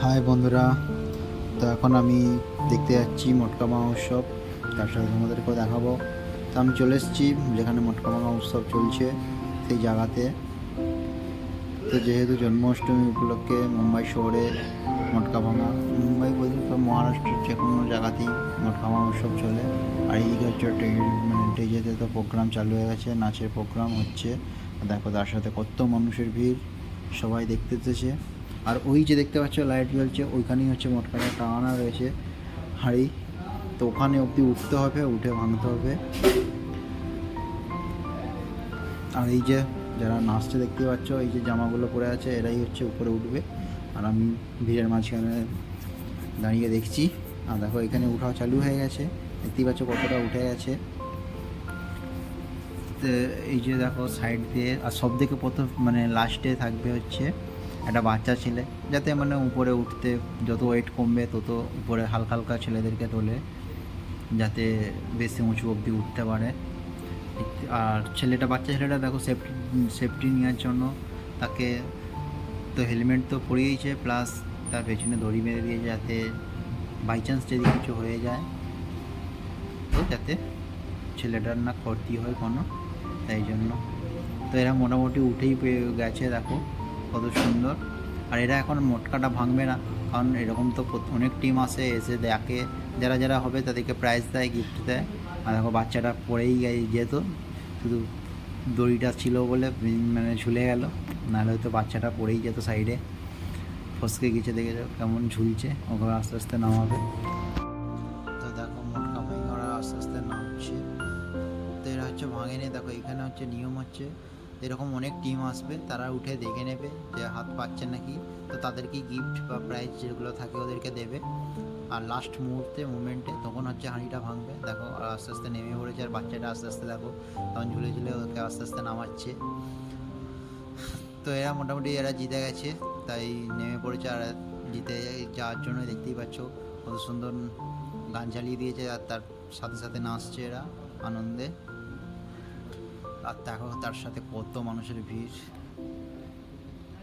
High বন্ধুরা, তো এখন আমি দেখতে যাচ্ছি মটকামা উৎসব, তার সাথে তোমাদেরকেও দেখাবো। তো আমি চলে এসেছি, যেখানে মটকামা উৎসব চলছে সেই জায়গাতে। তো যেহেতু জন্মাষ্টমী উপলক্ষে মুম্বাই শহরে মটকা ভাঙা মুম্বাই বলি বা মহারাষ্ট্রের যে কোনো জায়গাতেই মটকা ভাঙা উৎসব চলে। আর এই হচ্ছে স্টেজেতে তো প্রোগ্রাম চালু হয়ে গেছে, নাচের প্রোগ্রাম হচ্ছে। দেখো তার সাথে কত মানুষের ভিড়, সবাই দেখতে এসেছে আর ওই যে দেখতে পাচ্ছ লাইট জ্বলছে, ওইখানেই হচ্ছে মটকাটা টাঙানো রয়েছে হাঁড়ি। তো ওখানে অবধি উঠতে হবে, উঠে ভাঙতে হবে। আর এই যে যারা নাচতে দেখতে পাচ্ছ, এই যে জামাগুলো পরে আছে, এরাই হচ্ছে উপরে উঠবে। আর আমি ভিড়ের মাঝখানে দাঁড়িয়ে দেখছি। আর দেখো, এখানে উঠাও চালু হয়ে গেছে। দেখতেই পাচ্ছ কতটা উঠে গেছে। এই যে দেখো সাইড দিয়ে, আর সব থেকে প্রথম মানে লাস্টে থাকবে হচ্ছে একটা বাচ্চা ছেলে, যাতে মানে উপরে উঠতে যত ওয়েট কমবে তত উপরে হালকা হালকা ছেলেদেরকে তোলে, যাতে বেশি উঁচু অবধি উঠতে পারে। আর ছেলেটা, বাচ্চা ছেলেটা দেখো সেফটি সেফটি নেওয়ার জন্য তাকে তো হেলমেট তো পরিয়েছে প্লাস তার পেছনে দড়ি মেরে দিয়েছে যাতে বাই চান্স যদি কিছু হয়ে যায়, তো যাতে ছেলেটার না ক্ষতি হয় কোনো, তাই জন্য। তো এরা মোটামুটি উঠেই গেছে, দেখো। কত সুন্দর। আর এরা এখন মোটকাটা ভাঙবে না, কারণ এরকম তো অনেক টিম আসে এসে দেখে, যারা যারা হবে তাদেরকে প্রাইজ দেয় গিফট দেয়। আর দেখো, বাচ্চাটা পড়েই যেত শুধু দড়িটা ছিল বলে মানে ঝুলে গেল। নাহলে হয়তো বাচ্চাটা পড়েই যেত সাইডে ফসকে গেছে দেখে কেমন ঝুলছে ওখানে আস্তে আস্তে নামাবে। তো দেখো, মোটকা ভাই ওরা আস্তে আস্তে নামছে। তো এরা হচ্ছে ভাঙেনি, দেখো, এখানে হচ্ছে নিয়ম হচ্ছে এরকম অনেক টিম আসবে, তারা উঠে দেখে নেবে যে হাত পাচ্ছে নাকি। তো তাদেরকে গিফট বা প্রাইজ যেগুলো থাকে ওদেরকে দেবে। আর লাস্ট মুহূর্তে মুমেন্টে তখন হচ্ছে হাঁড়িটা ভাঙবে। দেখো, আর আস্তে আস্তে নেমে পড়েছে আর বাচ্চাটা আস্তে আস্তে দেখো, তখন ঝুলে ঝুলে ওকে আস্তে আস্তে নামাচ্ছে। তো এরা মোটামুটি এরা জিতে গেছে, তাই নেমে পড়েছে আর জিতে যাওয়ার জন্য দেখতেই পাচ্ছ কত সুন্দর গান চালিয়ে দিয়েছে আর তার সাথে সাথে নাচছে এরা আনন্দে। আর দেখো তার সাথে কত মানুষের ভিড়।